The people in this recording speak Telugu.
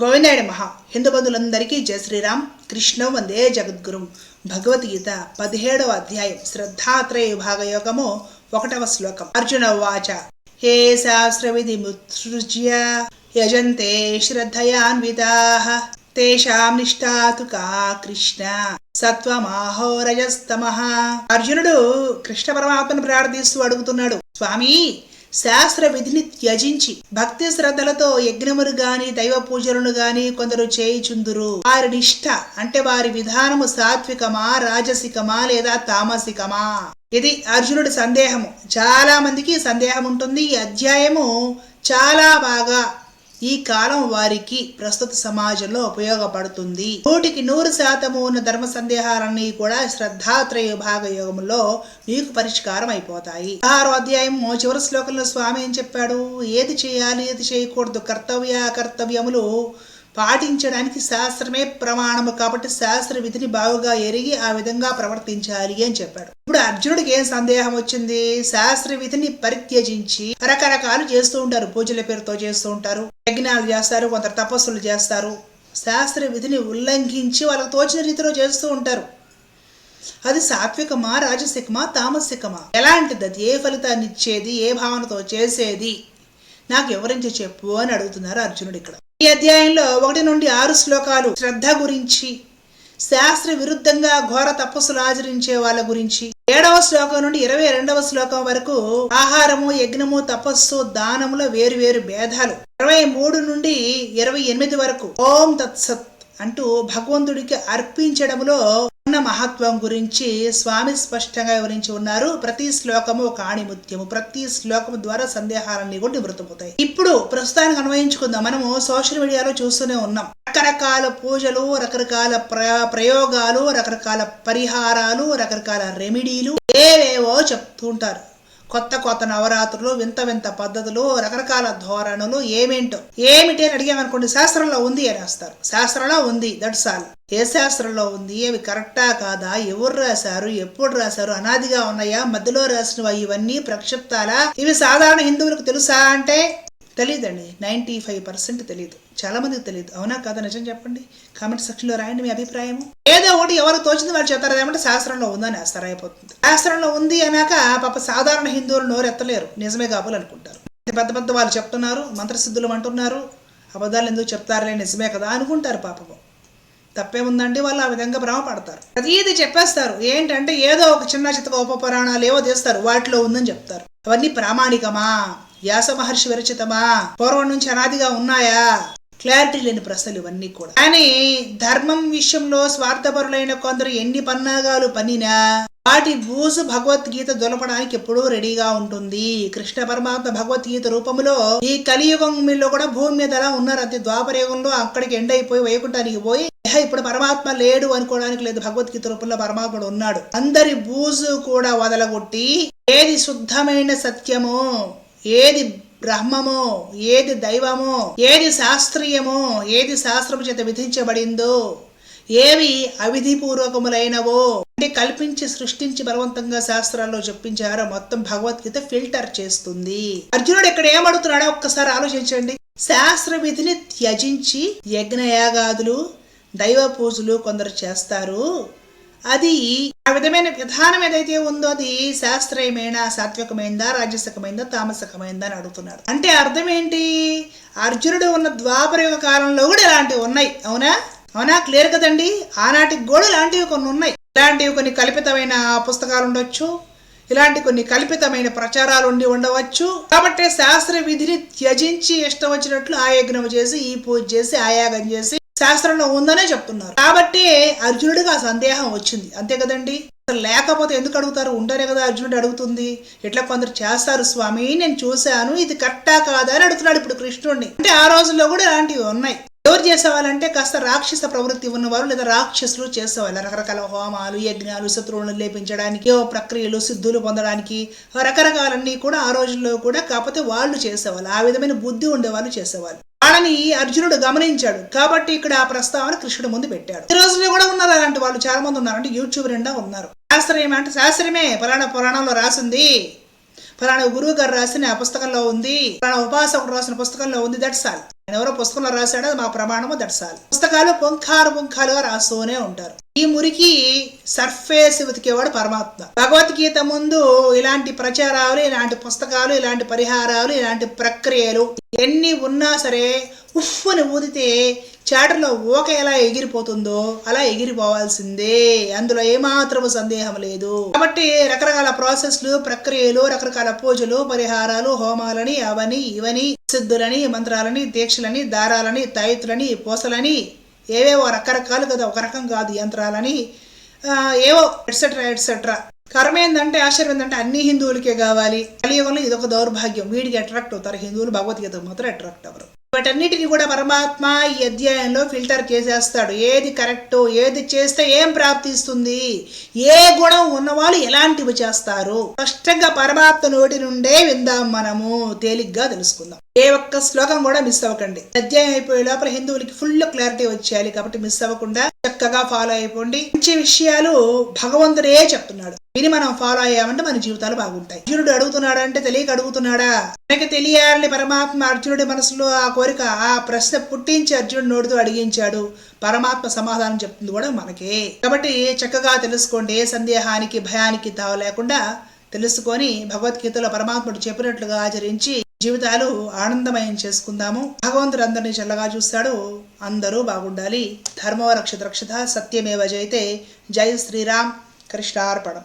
గోవిందాయుడు మహా హిందూ బంధువులందరికీ జయ శ్రీరామ్. కృష్ణం వందే జగద్గురు. భగవద్గీత పదిహేడవ అధ్యాయం. శ్రద్ధాత్రయ విభాగ యోగము ఒకటవ శ్లోకం. అర్జున వాచ హే శాస్త్రవిధి ముత్సృజ్య యజంతే శ్రద్ధయాన్వితా. తేషాం నిష్ఠాతు కా కృష్ణ. సత్వమాహోరజస్తమః అర్జునుడు కృష్ణ పరమాత్మను ప్రార్థిస్తూ అడుగుతున్నాడు. స్వామి శాస్త్ర విధిని త్యజించి భక్తి శ్రద్ధలతో యజ్ఞములు గాని దైవ పూజలను గాని కొందరు చేయుచుందురు. వారి నిష్ఠ అంటే వారి విధానము సాత్వికమా రాజసికమా లేదా తామసికమా? ఇది అర్జునుడి సందేహము. చాలా మందికి సందేహం ఉంటుంది ఈ అధ్యాయము చాలా బాగా ఈ కాలం వారికి ప్రస్తుత సమాజంలో ఉపయోగపడుతుంది. నూటికి నూరు శాతము ఉన్న ధర్మ సందేహాలన్నీ కూడా శ్రద్ధాత్రయ విభాగ యోగంలో మీకు పరిష్కారం అయిపోతాయి ఆరో అధ్యాయం చివరి శ్లోకంలో స్వామి ఏం చెప్పాడు? ఏది చేయాలి ఏది చేయకూడదు? కర్తవ్య కర్తవ్యములు పాటించడానికి శాస్త్రమే ప్రమాణము కాబట్టి శాస్త్ర విధిని బాగుగా ఎరిగి ఆ విధంగా ప్రవర్తించాలి అని చెప్పాడు. ఇప్పుడు అర్జునుడికి ఏం సందేహం వచ్చింది? శాస్త్ర విధిని పరిత్యజించి రకరకాలు చేస్తూ ఉంటారు. పూజల పేరుతో చేస్తూ ఉంటారు. యజ్ఞాలు చేస్తారు. కొందరు తపస్సులు చేస్తారు. శాస్త్ర విధిని ఉల్లంఘించి వాళ్ళకు తోచిన రీతిలో చేస్తూ ఉంటారు. అది సాత్వికమా? రాజసికమా? తామసికమా? ఎలాంటిది? అది ఏ ఫలితాన్ని ఇచ్చేది? ఏ భావనతో చేసేది? నాకు వివరించి చెప్పు అని అడుగుతున్నారు అర్జునుడు ఇక్కడ. ఈ అధ్యాయంలో ఒకటి నుండి ఆరు శ్లోకాలు శ్రద్ధ గురించి శాస్త్ర విరుద్ధంగా ఘోర తపస్సులు ఆచరించే వాళ్ళ గురించి. ఏడవ శ్లోకం నుండి ఇరవై రెండవ శ్లోకం వరకు ఆహారము యజ్ఞము తపస్సు దానముల వేరు వేరు భేదాలు. ఇరవై మూడు నుండి ఇరవై ఎనిమిది వరకు ఓం తత్సత్ అంటూ భగవంతుడికి అర్పించడంలో ఉన్న మహత్వం గురించి స్వామి స్పష్టంగా వివరించి ఉన్నారు. ప్రతి శ్లోకము ఒక ఆణిముత్యము ప్రతి శ్లోకము ద్వారా సందేహాలన్నీ కూడా నివృత్తమవుతాయి. ఇప్పుడు ప్రస్తుతానికి అన్వయించుకుందాం. మనము సోషల్ మీడియాలో చూస్తూనే ఉన్నాం. రకరకాల పూజలు రకరకాల ప్ర ప్రయోగాలు రకరకాల పరిహారాలు రకరకాల రెమెడీలు ఏవేవో చెప్తూ ఉంటారు. కొత్త కొత్త నవరాత్రులు వింత వింత పద్ధతులు రకరకాల ధోరణులు ఏమేంటో ఏమిటి అని అడిగామనుకోండి శాస్త్రంలో ఉంది అని వస్తారు శాస్త్రంలో ఉంది దట్స్ ఆల్ ఏ శాస్త్రంలో ఉంది అవి కరెక్టా కాదా ఎవరు రాశారు ఎప్పుడు రాశారు అనాదిగా ఉన్నాయా మధ్యలో రాసినవి ఇవన్నీ ప్రక్షిప్తాలా? ఇవి సాధారణ హిందువులకు తెలుసా అంటే తెలియదండి నైంటీ ఫైవ్ పర్సెంట్ తెలియదు చాలా మందికి తెలియదు అవునా కాదా నిజం చెప్పండి? కామెంట్ సెక్షన్లో రాయండి మీ అభిప్రాయం ఏదో ఒకటి ఎవరు తోచింది వాళ్ళు చెప్తారు ఏమంటే శాస్త్రంలో ఉందని వేస్తారు అయిపోతుంది. శాస్త్రంలో ఉంది అనాక పాప సాధారణ హిందువులు నోరు ఎత్తలేరు నిజమే కాబోలు అనుకుంటారు. పెద్ద పెద్ద వాళ్ళు చెప్తున్నారు మంత్రసిద్ధులు అంటున్నారు. అబద్ధాలు ఎందుకు చెప్తారులే నిజమే కదా అనుకుంటారు పాపము. తప్పేముందండి వాళ్ళు ఆ విధంగా భ్రమపడతారు. ప్రతీది చెప్పేస్తారు. ఏంటంటే ఏదో ఒక చిన్న చిత్తక ఉపపురాణాలు ఏవో తీస్తారు. వాటిలో ఉందని చెప్తారు. అవన్నీ ప్రామాణికమా? వ్యాస మహర్షి విరచితమా? పూర్వం నుంచి అనాదిగా ఉన్నాయా? క్లారిటీ లేని ప్రశ్నలు ఇవన్నీ కూడా. కానీ ధర్మం విషయంలో స్వార్థపరులైన కొందరు ఎన్ని పన్నాగాలు పనినా వాటి బూజు భగవద్గీత దొలపడానికి ఎప్పుడూ రెడీగా ఉంటుంది. కృష్ణ పరమాత్మ భగవద్గీత రూపంలో ఈ కలియుగంలో కూడా భూమి మీద అలా ఉన్నారు అంతే ద్వాపరయుగంలో అక్కడికి ఎండ్ అయిపోయి వైకుంఠానికి పోయి ఇప్పుడు పరమాత్మ లేడు అనుకోవడానికి లేదు. భగవద్గీత రూపంలో పరమాత్ముడు ఉన్నాడు. అందరి బూజు కూడా వదలగొట్టి ఏది శుద్ధమైన సత్యము ఏది బ్రహ్మమో ఏది దైవమో ఏది శాస్త్రీయమో ఏది శాస్త్రము చేత విధించబడిందో ఏవి అవిధిపూర్వకములైనవో అంటే కల్పించి సృష్టించి బలవంతంగా శాస్త్రాల్లో చెప్పించారో మొత్తం భగవద్గీత ఫిల్టర్ చేస్తుంది. అర్జునుడు ఇక్కడ ఏమడుగుతున్నాడో ఒక్కసారి ఆలోచించండి. శాస్త్ర విధిని త్యజించి యజ్ఞయాగాదులు దైవ పూజలు కొందరు చేస్తారు. అది ఆ విధమైన విధానం ఏదైతే ఉందో అది శాస్త్రీయమైన సాత్వికమైందా రాజసకమైందా తామసకమైందా అని అడుగుతున్నాడు అంటే అర్థం ఏంటి? అర్జునుడు ఉన్న ద్వాపర యుగ కాలంలో కూడా ఇలాంటివి ఉన్నాయి. అవునా? అవునా? క్లియర్ కదండి? ఆనాటికి కూడా ఇలాంటివి కొన్ని ఉన్నాయి. ఇలాంటివి కొన్ని కల్పితమైన పుస్తకాలు ఉండొచ్చు. ఇలాంటి కొన్ని కల్పితమైన ప్రచారాలు ఉండి ఉండవచ్చు. కాబట్టి శాస్త్ర విధిని త్యజించి ఇష్టం వచ్చినట్లు ఆ యజ్ఞం చేసి ఈ పూజ చేసి ఆ యాగం చేసి శాస్త్రంలో ఉందనే చెప్తున్నారు. కాబట్టి అర్జునుడికి ఆ సందేహం వచ్చింది. అంతే కదండి? అసలు లేకపోతే ఎందుకు అడుగుతారు? ఉంటారే కదా అర్జునుడు అడుగుతుంది. ఇట్లా కొందరు చేస్తారు స్వామి? నేను చూశాను. ఇది కరెక్టా కాదా అని అడుగుతున్నాడు ఇప్పుడు కృష్ణుడిని. అంటే ఆ రోజుల్లో కూడా ఇలాంటివి ఉన్నాయి. ఎవరు చేసేవాళ్ళంటే కాస్త రాక్షస ప్రవృత్తి ఉన్నవారు లేదా రాక్షసులు చేసేవాళ్ళు. రకరకాల హోమాలు యజ్ఞాలు శత్రువులను లేపించడానికి ప్రక్రియలు సిద్ధులు పొందడానికి రకరకాలన్నీ కూడా ఆ రోజుల్లో కూడా కాకపోతే వాళ్ళు చేసేవాళ్ళు. ఆ విధమైన బుద్ధి ఉండేవాళ్ళు చేసేవాళ్ళు. వాళ్ళని అర్జునుడు గమనించాడు. కాబట్టి ఇక్కడ ఆ ప్రస్తావన కృష్ణుడు ముందు పెట్టాడు. ఈ రోజుల్లో కూడా ఉన్నారు అలాంటి వాళ్ళు. చాలా మంది ఉన్నారు. అంటే యూట్యూబ్ నిండా ఉన్నారు. శాస్త్రం ఏమంటే శాస్త్రమే పురాణ పురాణంలో రాసింది. ఫలానా గురువు గారు రాసిన పుస్తకంలో ఉంది. ఫలానా ఉపాసకుడు రాసిన పుస్తకంలో ఉంది. దట్స్ ఆల్ ఆయన ఎవరో పుస్తకంలో రాశాడో అది మా ప్రమాణము దర్శాలి పుస్తకాలు పుంఖారు పుంఖాలుగా రాస్తూనే ఉంటారు. ఈ మురికి సర్ఫేస్ ఉతికేవాడు పరమాత్మ. భగవద్గీత ముందు ఇలాంటి ప్రచారాలు ఇలాంటి పుస్తకాలు ఇలాంటి పరిహారాలు ఇలాంటి ప్రక్రియలు ఎన్ని ఉన్నా సరే ఉఫ్ఫని ఊదితే చాటలో ఓక ఎలా ఎగిరిపోతుందో అలా ఎగిరిపోవాల్సిందే. అందులో ఏమాత్రము సందేహం లేదు. కాబట్టి రకరకాల ప్రాసెస్లు ప్రక్రియలు రకరకాల పూజలు పరిహారాలు హోమాలని అవని ఇవని సిద్ధులని మంత్రాలని దీక్షలని దారాలని తాయితులని పూసలని ఏవేవో రకరకాలు కదా ఒక రకం కాదు యంత్రాలని ఏవో ఎట్సెట్రా ఎట్సెట్రా కర్మ ఏంటంటే ఆశ్చర్యం ఏంటంటే అన్ని హిందువులకే కావాలి. కలియుగంలో ఇదొక దౌర్భాగ్యం. వీడికి అట్రాక్ట్ అవుతారు. హిందువులు భగవద్గీత మాత్రం అట్రాక్ట్ అవ్వరు. వాటన్నిటిని కూడా పరమాత్మ ఈ అధ్యాయంలో ఫిల్టర్ చేసేస్తాడు. ఏది కరెక్ట్ ఏది చేస్తే ఏం ప్రాప్తిస్తుంది ఏ గుణం ఉన్నవాళ్ళు ఎలాంటివి చేస్తారు? స్పష్టంగా పరమాత్మ నోటి నుండే విందాం మనము. తేలిగ్గా తెలుసుకుందాం. ఏ ఒక్క శ్లోకం కూడా మిస్ అవ్వకండి. అధ్యాయం అయిపోయే లోపల హిందువులకి ఫుల్ క్లారిటీ వచ్చేయాలి కాబట్టి మిస్ అవ్వకుండా చక్కగా ఫాలో అయిపోండి. మంచి విషయాలు భగవంతుడే చెప్తున్నాడు. విని మనం ఫాలో అయ్యామంటే మన జీవితాలు బాగుంటాయి. అర్జునుడు అడుగుతున్నాడు అంటే తెలియక అడుగుతున్నాడా? మనకి తెలియాలని పరమాత్మ అర్జునుడి మనసులో ఆ కోరిక ఆ ప్రశ్న పుట్టించి అర్జునుడు నోటితో అడిగించాడు. పరమాత్మ సమాధానం చెప్తుంది కూడా మనకే. కాబట్టి చక్కగా తెలుసుకోండి ఏ సందేహానికి భయానికి తావ లేకుండా తెలుసుకొని భగవద్గీతలో పరమాత్ముడు చెప్పినట్లుగా ఆచరించి జీవితాలు ఆనందమయం చేసుకుందాము. భగవంతుడు అందరినీ చల్లగా చూస్తాడు. అందరూ బాగుండాలి. ధర్మో రక్షత రక్షత సత్యమేవ జైతే జై శ్రీరామ్. కృష్ణార్పణం.